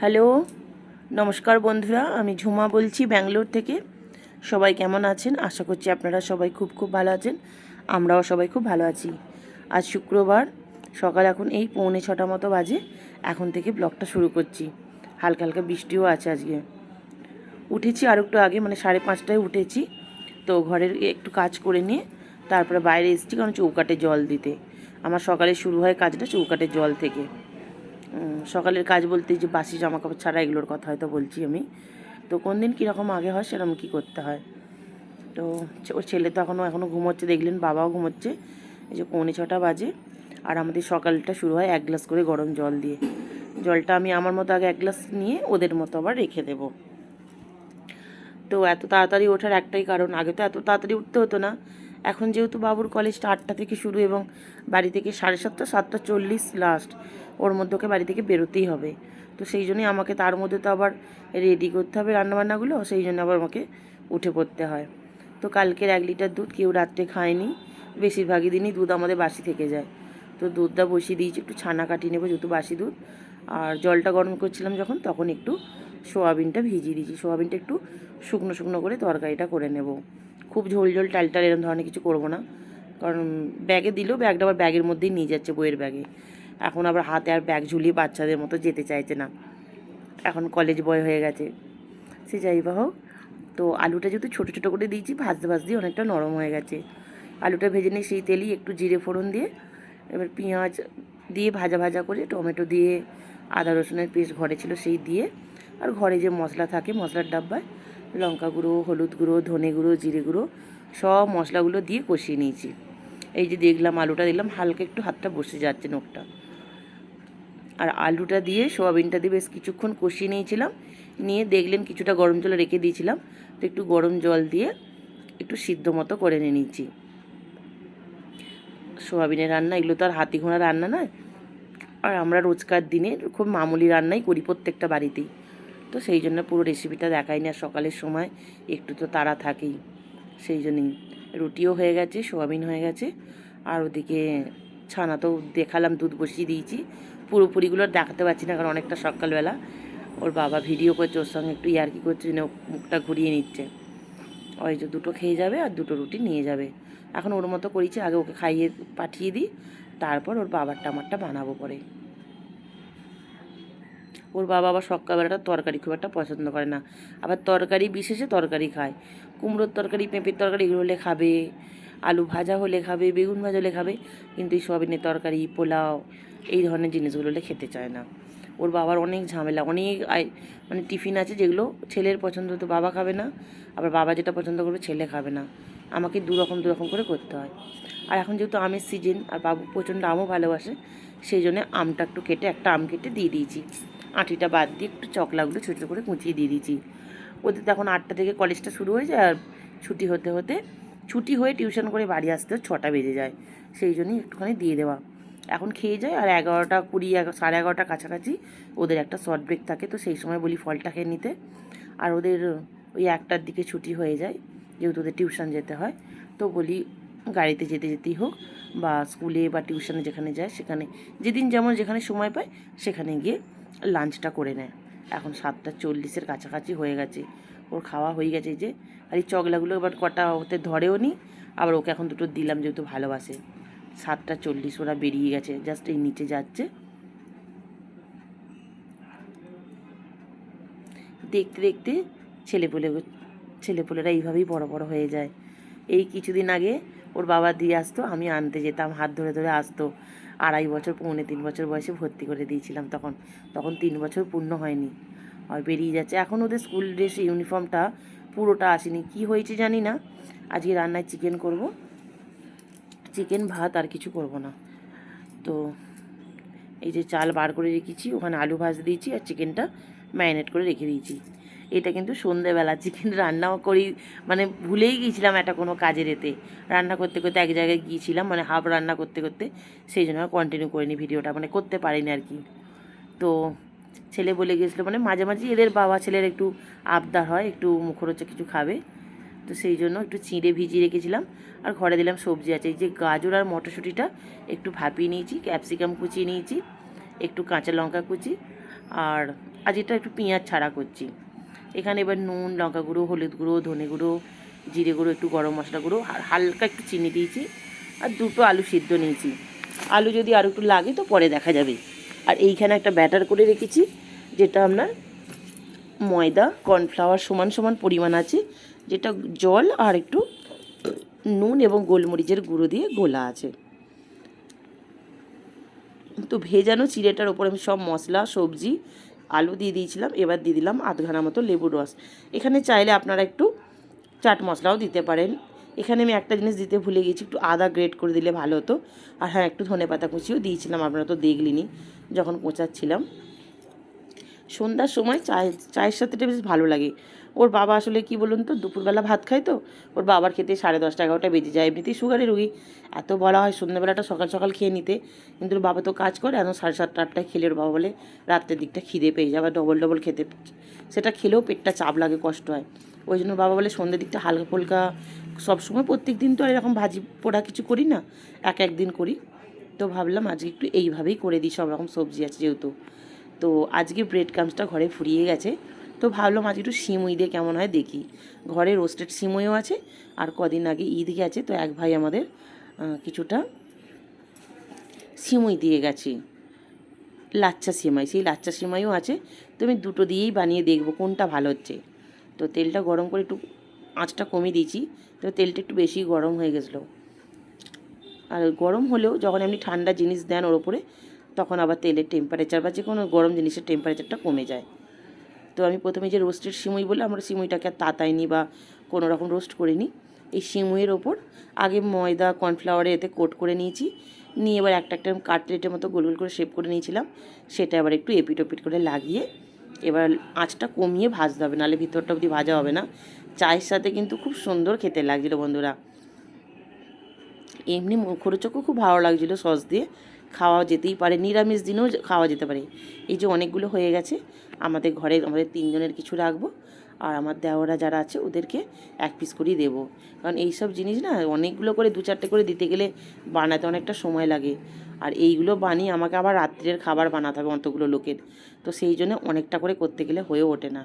Hello, নমস্কার বন্ধুরা, আমি ঝুমা বলছি ব্যাঙ্গালোর থেকে। সবাই কেমন আছেন? আশা করছি আপনারা সবাই খুব খুব ভালো আছেন। আমরাও সবাই খুব ভালো আছি। আজ শুক্রবার, সকাল এখন এই পৌনে ছটা মতো বাজে। এখন থেকে ব্লগটা শুরু করছি। হালকা হালকা বৃষ্টিও আছে আজকে। উঠেছি আর একটু আগে মানে সাড়ে পাঁচটায় উঠেছি। তো ঘরের একটু কাজ করে নিয়ে, তারপরে বাইরে এসেছি কারণ চৌকাটে জল দিতে। আমার সকালে শুরু হয় কাজটা চৌকাটে জল থেকে। সকালের কাজ বলতে যে বাসি জামা কাপড় ছাড়া এগুলোর কথা হয়তো বলছি আমি। তো কোন দিন কীরকম আগে হয় সেরকম কী করতে হয়? তো ওর ছেলে তো এখনও এখনও ঘুমোচ্ছে, দেখলেন বাবাও ঘুমোচ্ছে। এই যে পৌনে ছটা বাজে আর আমাদের সকালটা শুরু হয় এক গ্লাস করে গরম জল দিয়ে। জলটা আমি আমার মতো আগে এক গ্লাস নিয়ে ওদের মতো আবার রেখে দেবো। তো এত তাড়াতাড়ি ওঠার একটাই কারণ, আগে তো এত তাড়াতাড়ি উঠতে হতো না। এখন যেহেতু বাবুর কলেজটা আটটা থেকে শুরু এবং বাড়ি থেকে সাড়ে সাতটা সাতটা চল্লিশ লাস্ট ওর মধ্যে ওকে বাড়ি থেকে বেরোতেই হবে। তো সেই জন্যই আমাকে তার মধ্যে তো আবার রেডি করতে হবে রান্নাবান্নাগুলো, সেই জন্য আবার আমাকে উঠে পড়তে হয়। তো কালকের এক লিটার দুধ কেউ রাত্রে খায়নি, বেশিরভাগই দিনই দুধ আমাদের বাসি থেকে যায়। তো দুধটা বসিয়ে দিয়েছি, একটু ছানা কাটিয়ে নেব যেহেতু বাসি দুধ। আর জলটা গরম করছিলাম যখন, তখন একটু সোয়াবিনটা ভিজিয়ে দিয়েছি। সোয়াবিনটা একটু শুকনো শুকনো করে তরকারিটা করে নেব। খুব ঝোল ঝোল টালটাল এরকম ধরনের কিছু করব না। কারণ ব্যাগে দিলেও ব্যাগটা আবার ব্যাগের মধ্যেই নিয়ে যাচ্ছে বইয়ের ব্যাগে। এখন আবার হাতে আর ব্যাগ ঝুলিয়ে বাচ্চাদের মতো যেতে চাইছে না। এখন কলেজ বয় হয়ে গেছে। সে যাই বা হোক, তো আলুটা যেহেতু ছোটো ছোটো করে দিয়েছি, ভাজতে ভাজতে অনেকটা নরম হয়ে গেছে। আলুটা ভেজে নিয়ে সেই তেলেই একটু জিরে ফোড়ন দিয়ে, এবার পেঁয়াজ দিয়ে ভাজা ভাজা করে, টমেটো দিয়ে আদা রসুনের পেস্ট ঘরে ছিল সেই দিয়ে আর ঘরে যে মশলা থাকে, মশলার ডাব্বায় লঙ্কা গুঁড়ো, হলুদ গুঁড়ো, ধনে গুঁড়ো, জিরে গুঁড়ো, সব মশলাগুলো দিয়ে কষিয়ে নিয়েছি। এই যে দেখলাম আলুটা দিলাম হালকা একটু হাতটা বসে যাচ্ছে নোকটা আর আলুটা দিয়ে সোয়াবিনটা দিয়ে বেশ কিছুক্ষণ কষিয়ে নিয়েছিলাম। নিয়ে দেখলেন কিছুটা গরম জলে রেখে দিয়েছিলাম। তো একটু গরম জল দিয়ে একটু সিদ্ধ মতো করে নিয়ে নিয়েছি। সোয়াবিনের রান্না, এগুলো তো আর হাতি ঘোড়া রান্না নয়। আর আমরা রোজকার দিনে খুব মামুলি রান্নাই করি প্রত্যেকটা বাড়িতেই। তো সেই জন্য পুরো রেসিপিটা দেখাই না সকালের সময়। একটু তো তাড়া থাকেই। সেই জন্যই। রুটিও হয়ে গেছে, সোয়াবিন হয়ে গেছে। আর ওদিকে ছানা তো দেখালাম, দুধ বসিয়ে দিয়েছি। পুরোপুরিগুলো দেখাতে পারছি না, কারণ অনেকটা সকালবেলা। ওর বাবা ভিডিও করছে, ওর সঙ্গে একটু ইয়ার্কি করছে জন্য মুখটা ঘুরিয়ে নিচ্ছে। ওই যে দুটো খেয়ে যাবে আর দুটো রুটি নিয়ে যাবে। এখন ওর মতো করেছি, আগে ওকে খাইয়ে পাঠিয়ে দিই। তারপর ওর বাবারটা আমারটা বানাবো পরে। ওর বাবা আবার সকালবেলাটা তরকারি খুব একটা পছন্দ করে না। আবার তরকারি বিশেষে তরকারি খায়। কুমড়োর তরকারি, পেঁপের তরকারি এগুলো হলে খাবে, আলু ভাজা হলে খাবে, বেগুন ভাজা হলে খাবে, কিন্তু এই সোয়াবিনের তরকারি, পোলাও এই ধরনের জিনিসগুলো হলে খেতে চায় না। ওর বাবার অনেক ঝামেলা, অনেক মানে টিফিন আছে যেগুলো ছেলের পছন্দ তো বাবা খাবে না, আবার বাবা যেটা পছন্দ করবে ছেলে খাবে না। আমাকে দু রকম দু রকম করে করতে হয়। আর এখন যেহেতু আমের সিজন আর বাবু প্রচণ্ড আমও ভালোবাসে, সেই জন্য আমটা একটু কেটে একটা আম কেটে দিয়ে দিয়েছি। আঁটিটা বাদ দিয়ে একটু চকলাগুলো ছোটো ছোটো করে কুঁচিয়ে দিয়ে দিয়েছি। ওদের তো এখন আটটা থেকে কলেজটা শুরু হয়ে যায় আর ছুটি হতে হতে, ছুটি হয়ে টিউশন করে বাড়ি আসতে ছটা বেজে যায়, সেই জন্যই একটুখানি দিয়ে দেওয়া। এখন খেয়ে যায় আর এগারোটা কুড়ি সাড়ে এগারোটা কাছাকাছি ওদের একটা শর্ট ব্রেক থাকে, তো সেই সময় বলি ফলটা খেয়ে নিতে। আর ওদের ওই একটার দিকে ছুটি হয়ে যায়, যেহেতু ওদের টিউশন যেতে হয়, তো বলি গাড়িতে যেতে যেতেই হোক বা স্কুলে বা টিউশনে যেখানে যায় সেখানে, যেদিন যেমন যেখানে সময় পায় সেখানে গিয়ে লাঞ্চটা করে নেয়। এখন সাতটা চল্লিশের কাছাকাছি হয়ে গেছে। ওর খাওয়া হয়ে গেছে যে। আর এই চকলাগুলো এবার কটা ওতে ধরেও নি। আবার ওকে এখন দুটো দিলাম যেহেতু ভালোবাসে। সাতটা চল্লিশ ওরা বেরিয়ে গেছে। জাস্ট এই নিচে যাচ্ছে। দেখতে দেখতে ছেলেপুলে ছেলেপুলেরা এইভাবেই বড় বড় হয়ে যায়। এই কিছুদিন আগে ওর বাবা দিয়ে আসতো, আমি আনতে যেতাম, হাত ধরে ধরে আসতো। আড়াই বছর, পৌনে তিন বছর বয়সে ভর্তি করে দিয়েছিলাম তখন। তখন তিন বছর পূর্ণ হয়নি। আর বেরিয়ে যাচ্ছে। এখন ওদের স্কুল ড্রেস ইউনিফর্মটা পুরোটা আসেনি। কি হয়েছে জানি না। আজকে রান্নায় চিকেন করব। চিকেন, ভাত আর কিছু করব না। তো এই যে চাল বার করে রেখেছি, ওখানে আলু ভাজ দিয়েছি আর চিকেনটা ম্যারিনেট করে রেখে দিয়েছি। এটা কিন্তু সন্ধেবেলা চিকেন রান্নাও করি মানে ভুলেই গিয়েছিলাম একটা কোনো কাজের এতে। রান্না করতে করতে এক জায়গায় গিয়েছিলাম মানে হাফ রান্না করতে করতে, সেই জন্য আর কন্টিনিউ করিনি ভিডিওটা মানে করতে পারিনি আর কি। তো ছেলে বলে গেছিল মানে মাঝে মাঝে এদের বাবা ছেলের একটু আবদার হয়, একটু মুখরোচা কিছু খাবে। তো সেই জন্য একটু চিঁড়ে ভিজিয়ে রেখেছিলাম, আর ঘরে দিলাম সবজি আছে। এই যে গাজর আর মটরশুঁটিটা একটু ভাপিয়ে নিয়েছি ক্যাপসিকাম কুচিয়ে নিয়েছি, একটু কাঁচা লঙ্কা কুচি, আর আজ এটা একটু পেঁয়াজ ছাড়া করছি। এখানে এবার নুন, লঙ্কা গুঁড়ো, হলুদ গুঁড়ো, ধনে গুঁড়ো, জিরে গুঁড়ো, একটু গরম মশলা গুঁড়ো হালকা একটু চিনি দিয়েছি আর দুটো আলু সিদ্ধ নিয়েছি। আলু যদি আর একটু লাগে তো পরে দেখা যাবে। আর এইখানে একটা ব্যাটার করে রেখেছি, যেটা আপনার ময়দা, কর্নফ্লাওয়ার সমান সমান পরিমাণ আছে, যেটা জল আর একটু নুন এবং গোলমরিচের গুঁড়ো দিয়ে গোলা আছে। তো ভেজানো চিড়েটার ওপর আমি সব মশলা, সবজি আলু দিয়ে দিয়েছিলাম, এবার দিয়ে দিলাম আধঘানা মতো লেবুর রস। এখানে চাইলে আপনারা একটু চাট মশলাও দিতে পারেন। এখানে আমি একটা জিনিস দিতে ভুলে গেছি, একটু আদা গ্রেট করে দিলে ভালো হতো। আর হ্যাঁ একটু ধনে পাতা কুচিও দিয়েছিলাম, আপনারা তো দেখলিনি যখন কোচাচ্ছিলাম সন্ধ্যার সময় চায়ের চায়ের সাথেটা বেশ ভালো লাগে। ওর বাবা আসলে কি বলুন তো, দুপুরবেলা ভাত খায় তো, ওর বাবার খেতে সাড়ে দশটা এগারোটা বেজে যায়, এমনিতেই সুগারের রুগী। এত বলা হয় সন্ধ্যাবেলাটা সকাল সকাল খেয়ে নিতে, কিন্তু ওর বাবা তো কাজ করে, এখন সাড়ে সাতটা আটটায় খেলে ওর বাবা বলে রাত্রের দিকটা খিদে পেয়ে যাবে ডবল ডবল খেতে সেটা খেলেও পেটটা চাপ লাগে, কষ্ট হয়। ওই জন্য বাবা বলে সন্ধ্যের দিকটা হালকা ফুলকা সবসময় প্রত্যেক দিন তো আর এরকম ভাজি পোড়া কিছু করি না, এক একদিন করি। তো ভাবলাম আজকে একটু এইভাবেই করে দিই, সব রকম সবজি আছে যেহেতু। তো আজকে ব্রেড কামসটা ঘরে ফুরিয়ে গেছে। তো ভাবলাম আজ একটু সিমুই দিয়ে কেমন হয় দেখি। ঘরে রোস্টেড সিমুইও আছে, আর কদিন আগে ঈদ গেছে, তো এক ভাই আমাদের কিছুটা সিমুই দিয়ে গেছে। লাচ্চা সিমাই সেই লাচ্চা সিমাইও আছে, তো আমি দুটো দিয়েই বানিয়ে দেখব কোনটা ভালো হচ্ছে। তো তেলটা গরম করে একটু আঁচটা কমিয়ে দিয়েছি, তো তেলটা একটু বেশি গরম হয়ে গেছিল। আর গরম হলেও যখন আপনি ঠান্ডা জিনিস দেন ওর ওপরে, তখন আবার তেলের টেম্পারেচার বা যে কোনো গরম জিনিসের টেম্পারেচারটা কমে যায়। তো আমি প্রথমে যে রোস্টেড সিমুই বলে আমরা সিমুইটাকে তাতাইনি বা কোনো রকম রোস্ট করিনি। এই সিমুইয়ের ওপর আগে ময়দা কর্নফ্লাওয়ারে এতে কোট করে নিয়েছি। নিয়ে এবার একটা একটা কাটলেটের মতো গোল গোল করে শেপ করে নিয়েছিলাম। সেটা এবার একটু এপিট ওপিট করে লাগিয়ে এবার আঁচটা কমিয়ে ভাজতে হবে, নাহলে ভিতরটা অবধি ভাজা হবে না। চায়ের সাথে কিন্তু খুব সুন্দর খেতে লাগছিল বন্ধুরা। এমনি মুখরোচকও খুব ভালো লাগছিল সস দিয়ে। খাওয়া যেতেই পারে, নিরামিষ দিনেও খাওয়া যেতে পারে। এই যে অনেকগুলো হয়ে গেছে, আমাদের ঘরে আমাদের তিনজনের কিছু রাখব আর আমার দেওয়ারা যারা আছে ওদেরকে এক পিস করেই দেবো। কারণ এই সব জিনিস না, অনেকগুলো করে দু চারটে করে দিতে গেলে বানাতে অনেকটা সময় লাগে। আর এইগুলো বানিয়ে আমাকে আবার রাত্রের খাবার বানাতে হবে অতগুলো লোকের। তো সেই জন্য অনেকটা করে করতে গেলে হয়ে ওঠে না।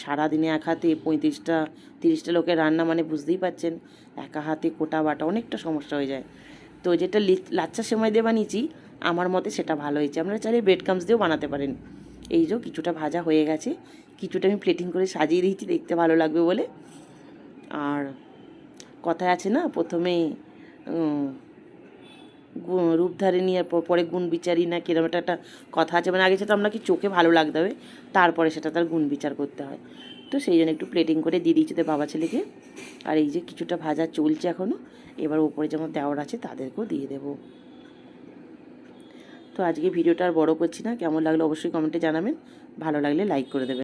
সারাদিনে এক হাতে পঁয়ত্রিশটা, তিরিশটা লোকের রান্না মানে বুঝতেই পাচ্ছেন একা হাতে কোটা বাটা অনেকটা সমস্যা হয়ে যায়। তো যেটা লাচ্চা সেমাই দিয়ে বানিয়েছি আমার মতে সেটা ভালো হয়েছে। আপনারা চাইলে ব্রেড কামস দিয়েও বানাতে পারেন। এই যে কিছুটা ভাজা হয়ে গেছে। কিছুটা আমি প্লেটিং করে সাজিয়ে দিয়েছি দেখতে ভালো লাগবে বলে। আর কথায় আছে না প্রথমে উম, গু- রূপধারে নিয়ে প- পরে গুণ বিচারি না কিরম একটা একটা কথা আছে। মানে আগে সেটা আপনাকে চোখে ভালো লাগতে হবে তারপরে সেটা তার গুণ বিচার করতে হয়। তো সেই জন্য একটু প্লেটিং করে দিয়ে দিয়েছি তো বাবা ছেলেকে। আর এই যে কিছুটা ভাজা চলছে এখনও এবার ওপরে যেমন দেওয়ার আছে তাদেরকেও দিয়ে দেবো। তো আজকে ভিডিওটা আর বড়ো করছি না। কেমন লাগল অবশ্যই কমেন্টে জানাবেন। ভালো লাগলে লাইক করে দেবেন।